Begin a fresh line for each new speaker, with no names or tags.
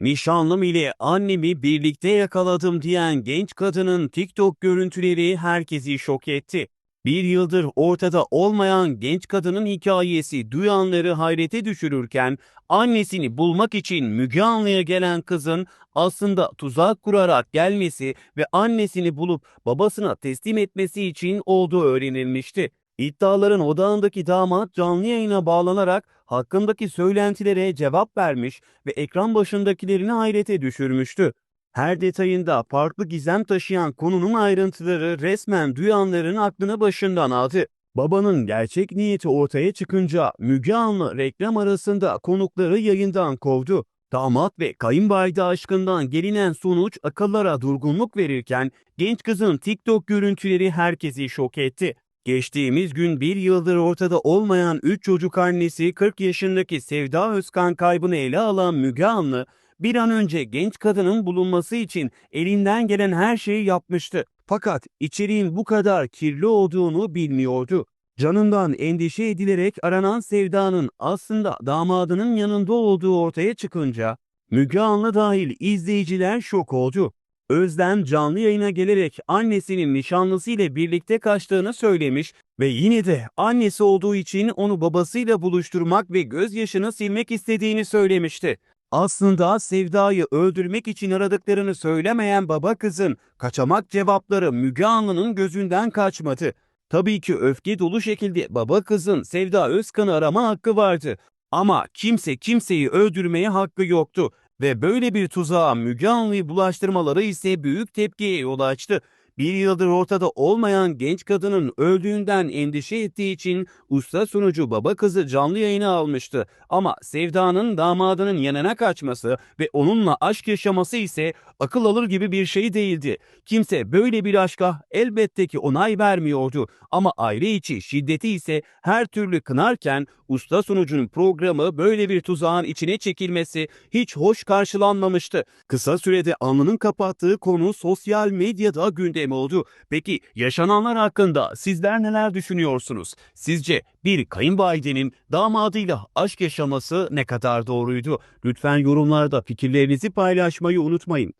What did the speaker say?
Nişanlım ile annemi birlikte yakaladım diyen genç kadının TikTok görüntüleri herkesi şok etti. Bir yıldır ortada olmayan genç kadının hikayesi duyanları hayrete düşürürken annesini bulmak için Müge Anlı'ya gelen kızın aslında tuzak kurarak gelmesi ve annesini bulup babasına teslim etmesi için olduğu öğrenilmişti. İddiaların odağındaki damat canlı yayına bağlanarak hakkındaki söylentilere cevap vermiş ve ekran başındakilerini hayrete düşürmüştü. Her detayında farklı gizem taşıyan konunun ayrıntıları resmen duyanların aklını başından aldı. Babanın gerçek niyeti ortaya çıkınca Müge Anlı reklam arasında konukları yayından kovdu. Damat ve kayınvalide aşkından gelinen sonuç akıllara durgunluk verirken genç kızın TikTok görüntüleri herkesi şok etti. Geçtiğimiz gün bir yıldır ortada olmayan 3 çocuk annesi 40 yaşındaki Sevda Özkan kaybını ele alan Müge Anlı, bir an önce genç kadının bulunması için elinden gelen her şeyi yapmıştı. Fakat içeriğin bu kadar kirli olduğunu bilmiyordu. Canından endişe edilerek aranan Sevda'nın aslında damadının yanında olduğu ortaya çıkınca Müge Anlı dahil izleyiciler şok oldu. Özlem canlı yayına gelerek annesinin nişanlısıyla birlikte kaçtığını söylemiş ve yine de annesi olduğu için onu babasıyla buluşturmak ve gözyaşını silmek istediğini söylemişti. Aslında Sevda'yı öldürmek için aradıklarını söylemeyen baba kızın kaçamak cevapları Müge Anlı'nın gözünden kaçmadı. Tabii ki öfke dolu şekilde baba kızın Sevda Özkan'ı arama hakkı vardı. Ama kimse kimseyi öldürmeye hakkı yoktu ve böyle bir tuzağa Müge Anlı'yı bulaştırmaları ise büyük tepkiye yol açtı. Bir yıldır ortada olmayan genç kadının öldüğünden endişe ettiği için usta sunucu baba kızı canlı yayına almıştı. Ama Sevda'nın damadının yanına kaçması ve onunla aşk yaşaması ise akıl alır gibi bir şey değildi. Kimse böyle bir aşka elbette ki onay vermiyordu. Ama aile içi şiddeti ise her türlü kınarken usta sunucunun programı böyle bir tuzağın içine çekilmesi hiç hoş karşılanmamıştı. Kısa sürede alnının kapattığı konu sosyal medyada gündem oldu. Peki yaşananlar hakkında sizler neler düşünüyorsunuz? Sizce bir kayınvalidenin damadıyla aşk yaşaması ne kadar doğruydu? Lütfen yorumlarda fikirlerinizi paylaşmayı unutmayın.